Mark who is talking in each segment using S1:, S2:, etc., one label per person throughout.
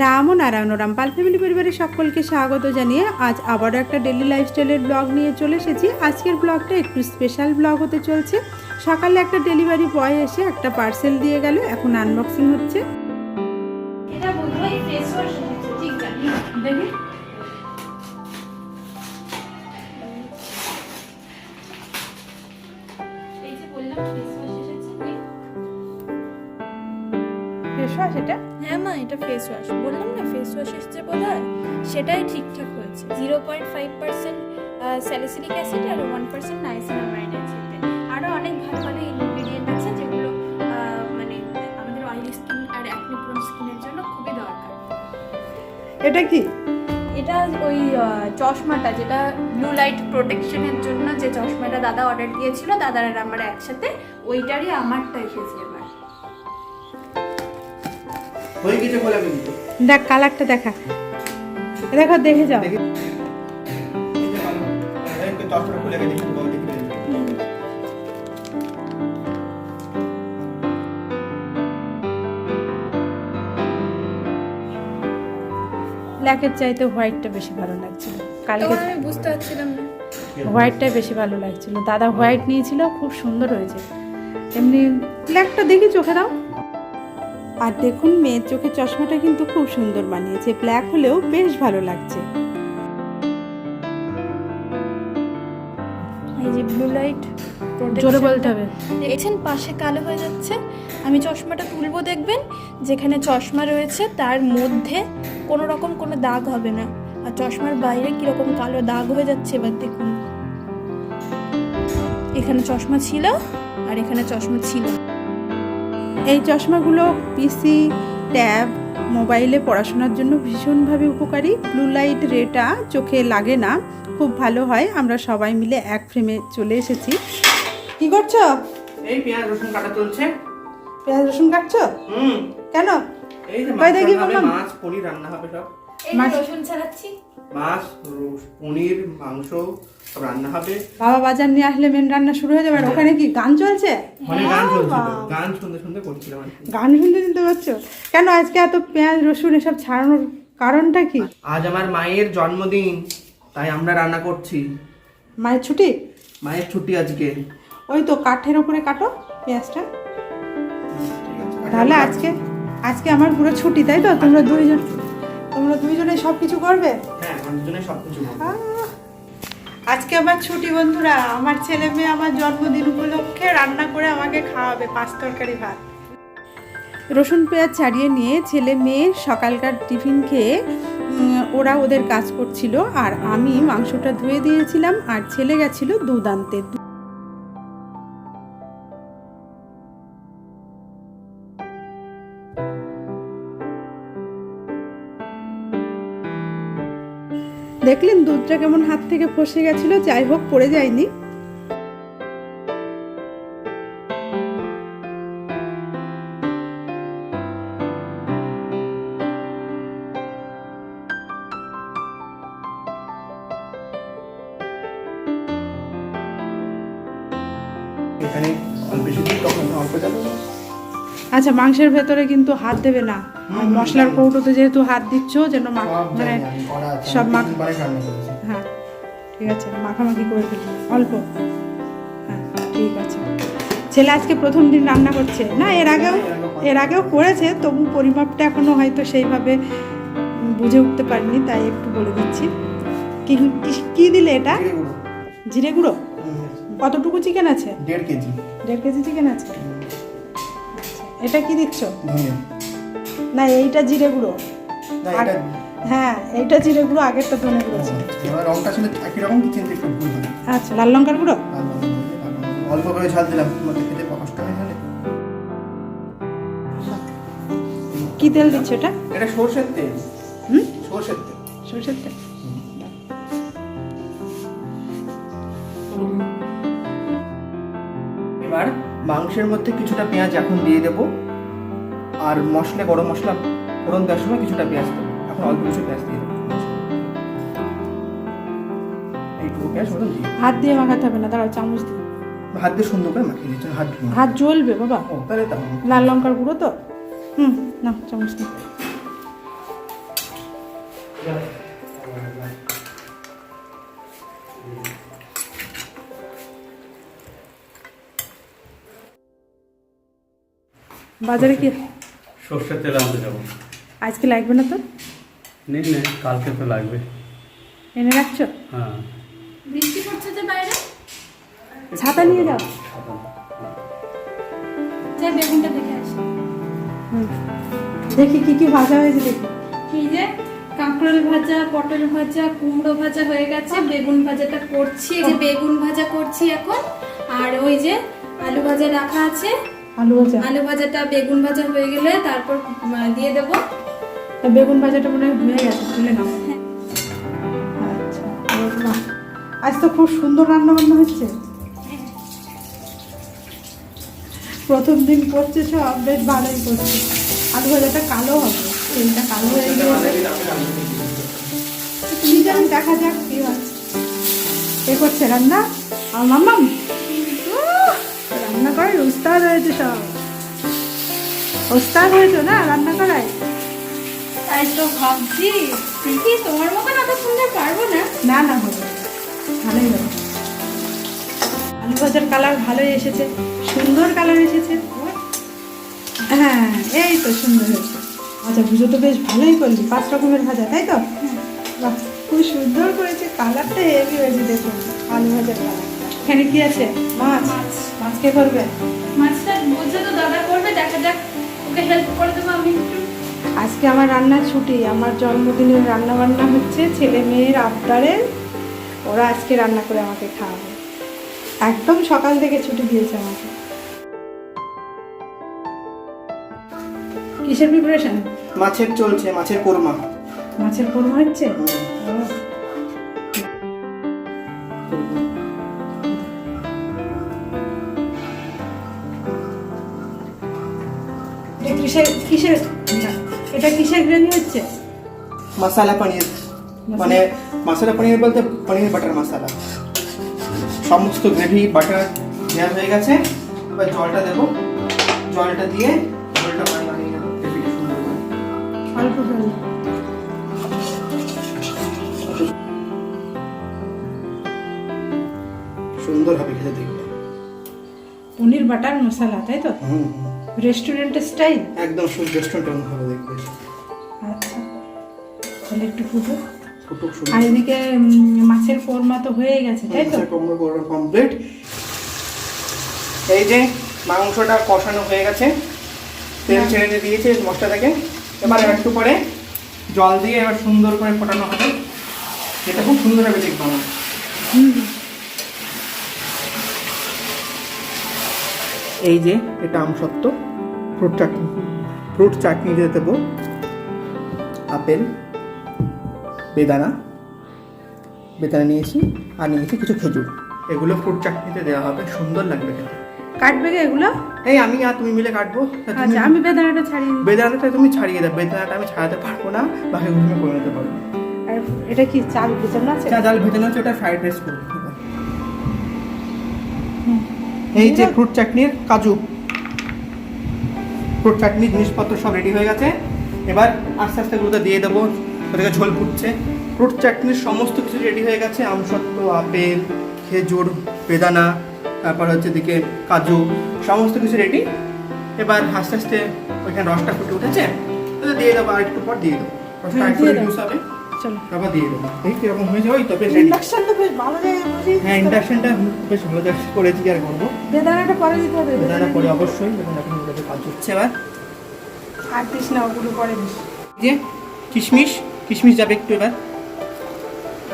S1: রাম ও নারায়ণ রাম পাল ফ্যামিলি পরিবারের সকলকে স্বাগত জানিয়ে আজ আবারও একটা ডেলি লাইফস্টাইলের ব্লগ নিয়ে চলে এসেছি। আজকের ব্লগটা একটু স্পেশাল ব্লগ হতে চলছে। সকালে একটা ডেলিভারি বয় এসে একটা পার্সেল দিয়ে গেল, এখন আনবক্সিং হচ্ছে।
S2: এটা ফেস ওয়াশ বললাম না ফেস ওয়াশ এসেছে বোধ হয় সেটাই ঠিকঠাক হয়েছে। Zero point five percent salicylic acid আর ওয়ান পার্সেন্ট নাইসিনামাইড এতে। আরও অনেক ভালো ভালো ইনগ্রিডিয়েন্ট আছে যেগুলো মানে আমাদের অয়েলি স্কিন আর অ্যাকনি প্রোন স্কিনের জন্য খুবই দরকার।
S1: এটা কি?
S2: এটা ওই চশমাটা যেটা ব্লু লাইট প্রোটেকশনের জন্য যে চশমাটা দাদা অর্ডার দিয়েছিল দাদার আর আমার একসাথে ওইটারই আমারটা এসেছে। এবার
S3: হয়ে গেছে খোলা কিন্তু
S1: দেখ কালারটা দেখা। দেখো দেখে যাও। ব্ল্যাকের চাইতে হোয়াইটটা বেশি ভালো লাগছিল। কালকে
S2: আমি বুঝতে পারছিলাম না।
S1: হোয়াইটটাই বেশি ভালো লাগছিল। দাদা হোয়াইট নিয়েছিল খুব সুন্দর হয়েছে। এমনি ব্ল্যাকটা দেখি চোখে দাও। আর দেখুন মেয়ের চোখে চশমাটা কিন্তু খুব সুন্দর বানিয়েছে। ব্ল্যাক হলেও বেশ ভালো লাগছে।
S2: এই যে ব্লু লাইট
S1: জোরে বলতে হবে।
S2: দেখছেন পাশে কালো হয়ে যাচ্ছে। আমি চশমাটা তুলবো দেখবেন যেখানে চশমা রয়েছে তার মধ্যে কোনো রকম কোনো দাগ হবে না। আর চশমার বাইরে কীরকম কালো দাগ হয়ে যাচ্ছে এবার দেখুন। এখানে চশমা ছিল আর এখানে চশমা ছিল।
S1: এই চশমাগুলো পিসি ট্যাব মোবাইলে পড়াশোনার জন্য ভীষণভাবে উপকারী। ব্লু লাইট রেটা চোখে লাগে না খুব ভালো হয় আমরা সবাই মিলে এক ফ্রেমে চলে এসেছি। কি করছ?
S3: এই পেঁয়াজ রসুন কাটা চলছে।
S1: পেঁয়াজ রসুন কাটছো?
S3: হুম।
S1: কেন?
S3: এই যে মাছ
S1: দেখি
S3: রান্না হবে,
S1: বললাম।
S3: মাছ পনির রান্না হবে সব।
S2: এই
S1: মাছ-
S2: রসুন ছাড়াচ্ছি।
S3: মাছ পনির মাংস রান্না হবে।
S1: বাবা বাজার নিয়ে আসলে মেন রান্না শুরু হয়ে যাবে। আর ওখানে কি গান চলছে?
S3: মানে গান চলছিল গান শুনতে শুনতে করছিলাম
S1: গান শুনতে শুনতে পারছ কেন আজকে এত পেঁয়াজ রসুন এসব ছাড়ানোর কারণটা কি?
S3: আজ আমার মায়ের জন্মদিন তাই আমরা রান্না করছি।
S1: মায়ের ছুটি?
S3: মায়ের ছুটি আজকে।
S1: ওই তো কাঠের ওপরে কাটো পেঁয়াজটা। তাহলে আজকে আজকে আমার পুরো ছুটি তাই তো? তোমরা দুইজন তোমরা দুইজনে সব কিছু করবে?
S3: হ্যাঁ আমার সব কিছু
S1: আজকে আমার ছুটি বন্ধুরা আমার ছেলে মেয়ে আমার জন্মদিন উপলক্ষে রান্না করে আমাকে খাওয়াবে পাঁচ তরকারি ভাত। রসুন পেঁয়াজ ছাড়িয়ে নিয়ে ছেলে মেয়ে সকালকার টিফিন খেয়ে ওরা ওদের কাজ করছিল আর আমি মাংসটা ধুয়ে দিয়েছিলাম আর ছেলে গেছিল দুধ আনতে। দেখলেন দুধটা কেমন হাত থেকে ফসে গেছিল যাই হোক পড়ে যায়নি। আচ্ছা মাংসের ভেতরে কিন্তু হাত দেবে না। আর মশলার কৌটোতে যেহেতু হাত দিচ্ছ যেন মানে
S3: করা আছে।
S1: সব মাখ হ্যাঁ ঠিক আছে মাখামাখি করে ফেলি। অল্প। হ্যাঁ ঠিক আছে। ছেলে আজকে প্রথম দিন রান্না করছে। না এর আগেও এর আগেও করেছে তবু পরিমাপটা এখনও হয়তো সেইভাবে বুঝে উঠতে পারিনি তাই একটু বলে দিচ্ছি। কি কি- দিলে এটা?
S3: জিরে গুঁড়ো।
S1: কতটুকু চিকেন আছে?
S3: দেড় কেজি।
S1: দেড় কেজি চিকেন আছে? আচ্ছা, এটা কি দিচ্ছ? না এইটা জিরে গুঁড়ো।
S3: না এটা
S1: হ্যাঁ এইটা জিরে গুঁড়ো আগেরটা ধনে গুঁড়ো। আছে
S3: এবার রংটা আসলে একই রকম কি চিনতে একটু ভুল
S1: আচ্ছা লাল লঙ্কার গুঁড়ো।
S3: অল্প করে ঝাল দিলাম তোমাদের খেতে কষ্ট হয়
S1: কি তেল দিচ্ছ এটা?
S3: এটা সর্ষের তেল।
S1: হুম?
S3: সর্ষের তেল।
S1: সরষের তেল।
S3: এবার মাংসের মধ্যে কিছুটা পেঁয়াজ এখন দিয়ে দেব। আর মশলা গরম মশলা ফোড়ন দেওয়ার সময় কিছুটা পেঁয়াজ দেবো। এখন অল্প কিছু পেঁয়াজ দিয়ে দেবো। দিয়ে
S1: হাত দিয়ে মাখাতে হবে না দাঁড়াও চামচ দিয়ে।
S3: হাত দিয়ে সুন্দর করে মাখিয়ে নিতে হাত
S1: হাত জ্বলবে বাবা।
S3: ও তাহলে তাও
S1: লাল লঙ্কার গুঁড়ো তো? হুম না চামচ দিয়ে। বাজারে কি?
S4: সর্ষের তেল আনতে যাব।
S1: আজকে লাগবে না তো?
S4: নিন নে কালকে তো লাগবে।
S1: এনে রাখছো?
S4: হ্যাঁ।
S2: বৃষ্টি পড়ছে যে বাইরে?
S1: ছাতা নিয়ে যাও।
S2: যে বেগুনটা দেখে আসি।
S1: হুম। দেখি কি কি ভাজা হয়েছে দেখি।
S2: এই যে কাঁকরোল ভাজা পটল ভাজা কুমড়ো ভাজা হয়ে গেছে। বেগুন ভাজাটা করছি। এই যে বেগুন ভাজা করছি এখন। আর ওই যে আলু ভাজা রাখা আছে।
S1: আলু ভাজা।
S2: আলু ভাজাটা বেগুন ভাজা হয়ে গেলে তারপর দিয়ে দেবো।
S1: তা বেগুন ভাজাটা মনে হয় হয়ে গেছে তুলে নাও। আচ্ছা বেশ, বাহ। আজ তো খুব সুন্দর রান্না বান্না হচ্ছে। প্রথম দিন করছে সব বেশ ভালোই করছে। আলু ভাজাটা কালো হবে তেলটা কালো হয়ে জানি দেখা যাক কি হয়। এ করছে রান্না? আমার মাম্মাম? রান্না করাই উস্তাদ হয়েছে সব। উস্তাদ হয়েছে না রান্না করাই
S2: তাই তো ভাবছি দেখি তোমার মতন অত সুন্দর পারব না।
S1: না না হবে ভালোই হবে। আলু ভাজার কালার ভালোই এসেছে। সুন্দর কালার এসেছে। হ্যাঁ এই তো সুন্দর হয়েছে। আচ্ছা পুজো তো বেশ ভালোই করলি পাঁচ রকমের ভাজা তাই তো? বাহ খুব সুন্দর করেছে। কালারটা হেভি হয়েছে দেখুন আলু ভাজার কালার এখানে কি আছে? মাছ।
S2: মাছ।
S1: কে করবে?
S2: মাছটা বলছে তো দাদা করবে দেখা যাক। ওকে হেল্প করে দেবো আমি একটু।
S1: আজকে আমার রান্নার ছুটি আমার জন্মদিনের রান্না বান্না হচ্ছে ছেলে মেয়ের আবদারে। ওরা আজকে রান্না করে আমাকে খাওয়াবে। একদম সকাল থেকে ছুটি দিয়েছে আমাকে। কিসের প্রিপারেশন
S3: মাছের চলছে মাছের কোরমা।
S1: মাছের কোরমা হচ্ছে? কিসের কিসের এটা কিসের গ্রেভি হচ্ছে?
S3: মশালা পনির। মানে মশলা পনির বলতে পনির বাটার মশলা। সমস্ত গ্রেভি বাটার দেওয়া হয়ে গেছে। এবার জলটা দেবো। জলটা দিয়ে জলটা মানে
S1: অল্প জল।
S3: সুন্দর হবে খেতে দেখবে
S1: পনির বাটার মশলা তাই তো?
S3: হুম।
S1: রেস্টুরেন্টের স্টাইল
S3: একদম রেস্টুরেন্ট হবে দেখবে।
S1: আচ্ছা। তাহলে একটু ফুটো।
S3: ফুটুক
S1: আর এদিকে মাছের কোরমা তো হয়ে গেছে তাই তো?
S3: কোমর করা কমপ্লিট এই যে মাংসটা কষানো হয়ে গেছে। তেল ছেড়ে দিয়েছে মশলাটাকে। এবার একটু পরে জল দিয়ে এবার সুন্দর করে ফোটানো হবে। এটা খুব সুন্দর হবে দেখব আমার। এই যে এটা আমসত্ত্ব। ফ্রুট চাটনি। ফ্রুট চাটনি দিয়ে দেবো। আপেল বেদানা। বেদানা নিয়েছি আর নিয়েছি কিছু খেজুর। এগুলো ফ্রুট চাটনিতে দেওয়া হবে। সুন্দর লাগবে খেতে।
S1: কাটবে গে এগুলো?
S3: এই আমি আর তুমি মিলে কাটবো।
S1: আচ্ছা আমি বেদানাটা ছাড়িয়ে
S3: বেদানাটা তুমি ছাড়িয়ে দাও। বেদানাটা আমি ছাড়াতে পারব না। বাকিগুলো তুমি করে নিতে পারব।
S1: আর এটা কি চাল ভেজানো আছে?
S3: চা ডাল ভেজানো হচ্ছে ওটা ফ্রাইড রাইস করব। এই যে ফ্রুট চাটনির কাজু। ফ্রুট চাটনি জিনিসপত্র সব রেডি হয়ে গেছে। এবার আস্তে আস্তে এগুলোতে দিয়ে দেবো। ওদিকে ঝোল ফুটছে। ফ্রুট চাটনির সমস্ত কিছু রেডি হয়ে গেছে। আমসত্ত্ব আপেল খেজুর বেদানা তারপর হচ্ছে দিকে কাজু সমস্ত কিছু রেডি এবার আস্তে আস্তে ওইখানে রসটা ফুটে উঠেছে। দিয়ে দেবো আর একটু পর দিয়ে দেবো। রসটা
S1: হ্যাঁ,
S3: একটু। রিডিউস হবে।
S1: চলো।
S3: তারপর দিয়ে দেবো। এই কীরকম হয়েছে। ওই তো বেশ।
S1: ইন্ডাকশন তো বেশ ভালো জায়গায়
S3: হ্যাঁ ইন্ডাকশনটা বেশ ভালো জায়গায় করেছি আর করব
S1: বেদানাটা পরে দিতে হবে
S3: বেদানা পরে অবশ্যই এখন কাজ হচ্ছে এবার।
S1: আর দিস না ওগুলো পরে দিস।
S3: যে কিশমিশ কিশমিশ যাবে একটু এবার।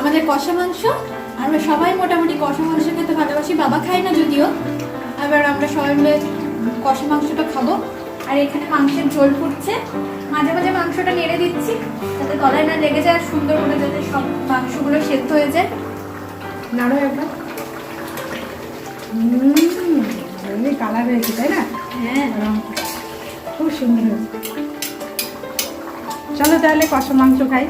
S2: আমাদের কষা মাংস আমরা সবাই মোটামুটি কষা মাংস খেতে ভালোবাসি বাবা খাই না যদিও। এবার আমরা সবাই মিলে কষা মাংসটা খাব। আর এখানে মাংসের ঝোল ফুটছে। মাঝে মাঝে মাংসটা নেড়ে দিচ্ছি যাতে গলায় না লেগে যায় আর সুন্দর করে যাতে সব মাংসগুলো সেদ্ধ হয়ে যায়।
S1: নাড়ো একবার। কালার হয়েছে তাই না?
S2: হ্যাঁ।
S1: রং খুব সুন্দর। চলো তাহলে কষা মাংস খাই।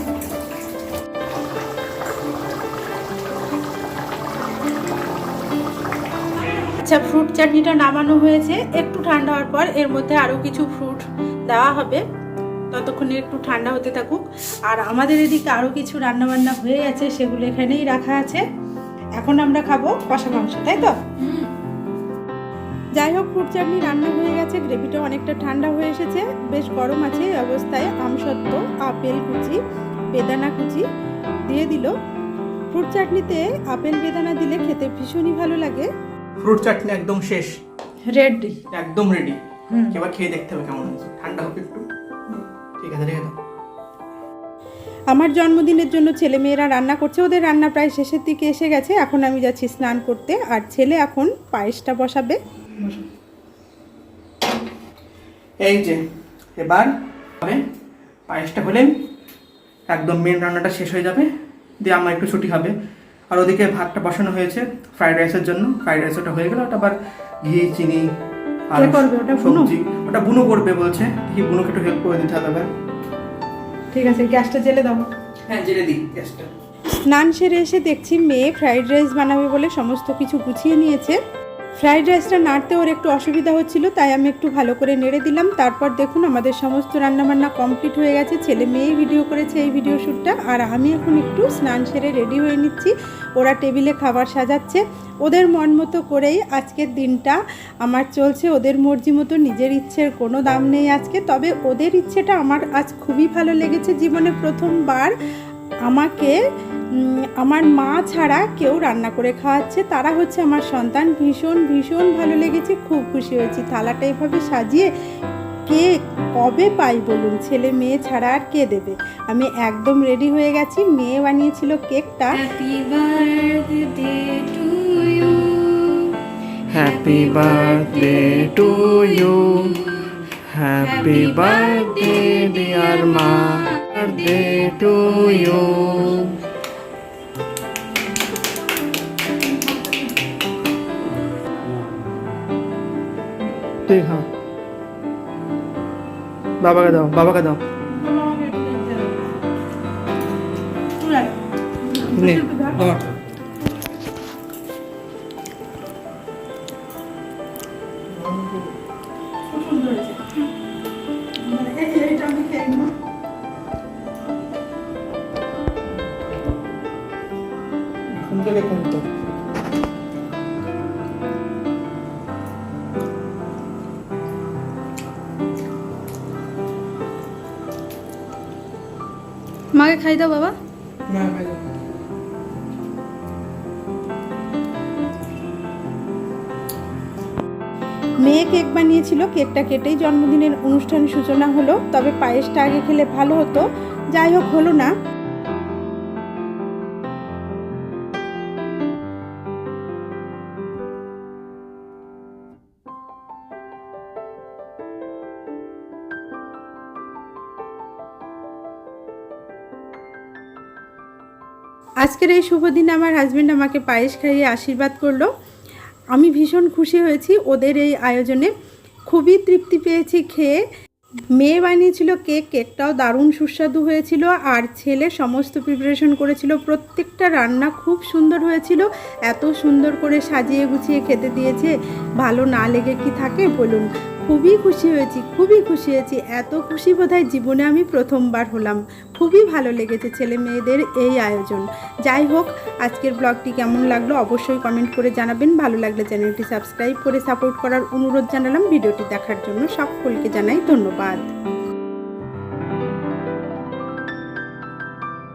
S1: আচ্ছা ফ্রুট চাটনিটা নামানো হয়েছে। একটু ঠান্ডা হওয়ার পর এর মধ্যে আরও কিছু ফ্রুট দেওয়া হবে। ততক্ষণে একটু ঠান্ডা হতে থাকুক। আর আমাদের এদিকে আরও কিছু রান্নাবান্না হয়ে গেছে, সেগুলো এখানেই রাখা আছে। এখন আমরা খাব কষা মাংস, তাই তো? যাই হোক ফ্রুট চাটনি রান্না হয়ে গেছে। গ্রেভিটা অনেকটা ঠান্ডা হয়ে এসেছে। বেশ গরম আছে এই অবস্থায়। আমসত্ত্ব আপেল কুচি, বেদানা কুচি দিয়ে দিল। ফ্রুট চাটনিতে আপেল, বেদানা দিলে খেতে ভীষণই ভালো লাগে।
S3: ফ্রুট চাটনি একদম শেষ।
S1: রেডি
S3: একদম রেডি এবার খেয়ে দেখতে হবে কেমন হয়েছে। ঠান্ডা হোক একটু। ঠিক আছে রেখে দাও।
S1: আমার জন্মদিনের জন্য ছেলে মেয়েরা রান্না করছে। ওদের রান্না প্রায় শেষের দিকে এসে গেছে। এখন আমি যাচ্ছি স্নান করতে। আর ছেলে এখন পায়েসটা বসাবে।
S3: এই যে এবার হবে পায়েসটা হলে একদম মেন রান্নাটা শেষ হয়ে যাবে। দিয়ে আমার একটু ছুটি হবে। আর ওদিকে ভাতটা বসানো হয়েছে ফ্রাইড রাইসের জন্য। ফ্রাইড রাইস ওটা হয়ে গেল ওটা আবার ঘি চিনি আর
S1: করবে? ওটা? বুনো?
S3: সবজি। ওটা বুনো করবে বলছে। কি বুনোকে একটু হেল্প করে দিতে হবে
S1: ঠিক আছে গ্যাসটা জেলে দাও।
S3: হ্যাঁ জেলে দিই গ্যাসটা।
S1: স্নান সেরে এসে দেখছি মেয়ে ফ্রাইড রাইস বানাবে বলে সমস্ত কিছু গুছিয়ে নিয়েছে। ফ্রাইড রাইসটা নাড়তে ওর একটু অসুবিধা হচ্ছিল, তাই আমি একটু ভালো করে নেড়ে দিলাম। তারপর দেখুন, আমাদের সমস্ত রান্নাবান্না কমপ্লিট হয়ে গেছে। ছেলে মেয়েই ভিডিও করেছে এই ভিডিও শ্যুটটা আর আমি এখন একটু স্নান সেরে রেডি হয়ে নিচ্ছি। ওরা টেবিলে খাবার সাজাচ্ছে। ওদের মন মতো করেই আজকের দিনটা আমার চলছে। ওদের মর্জি মতো নিজের ইচ্ছের কোনো দাম নেই আজকে। তবে ওদের ইচ্ছেটা আমার আজ খুবই ভালো লেগেছে। জীবনে প্রথমবার আমাকে আমার মা ছাড়া কেউ রান্না করে খাওয়াচ্ছে। তারা হচ্ছে আমার সন্তান। ভীষণ ভীষণ ভালো লেগেছে। খুব খুশি হয়েছি। থালাটা এভাবে সাজিয়ে কে কবে পাই বলুন? ছেলে মেয়ে ছাড়া আর কে দেবে? আমি একদম রেডি হয়ে গেছি। মেয়ে বানিয়েছিল কেকটা।
S2: Happy birthday to you
S3: happy birthday to you happy birthday dear Ma birthday to you. তুই খা। বাবাকে দাও বাবাকে দাও। এখন
S2: মাকে খাই দাও বাবা।
S1: মেয়ে কেক বানিয়েছিল কেকটা কেটেই জন্মদিনের অনুষ্ঠানের সূচনা হলো তবে পায়েসটা আগে খেলে ভালো হতো। যাই হোক হলো না। আজকের এই শুভ দিনে আমার হাজব্যান্ড আমাকে পায়েস খাইয়ে আশীর্বাদ করল। আমি ভীষণ খুশি হয়েছি ওদের এই আয়োজনে। খুবই তৃপ্তি পেয়েছি খেয়ে। মেয়ে বানিয়েছিল কেক, কেকটাও দারুণ সুস্বাদু হয়েছিল। আর ছেলে সমস্ত প্রিপারেশন করেছিল। প্রত্যেকটা রান্না খুব সুন্দর হয়েছিল। এত সুন্দর করে সাজিয়ে গুছিয়ে খেতে দিয়েছে। ভালো না লেগে কি থাকে বলুন। খুবই খুশি হয়েছি, খুবই খুশি হয়েছি। এত খুশি বোধহয় জীবনে আমি প্রথমবার হলাম। খুবই ভালো লেগেছে ছেলে মেয়েদের এই আয়োজন। যাই হোক, আজকের ব্লগটি কেমন লাগল অবশ্যই কমেন্ট করে জানাবেন। ভালো লাগলে চ্যানেলটি সাবস্ক্রাইব করে সাপোর্ট করার অনুরোধ জানালাম। ভিডিওটি দেখার জন্য সকলকে জানাই ধন্যবাদ।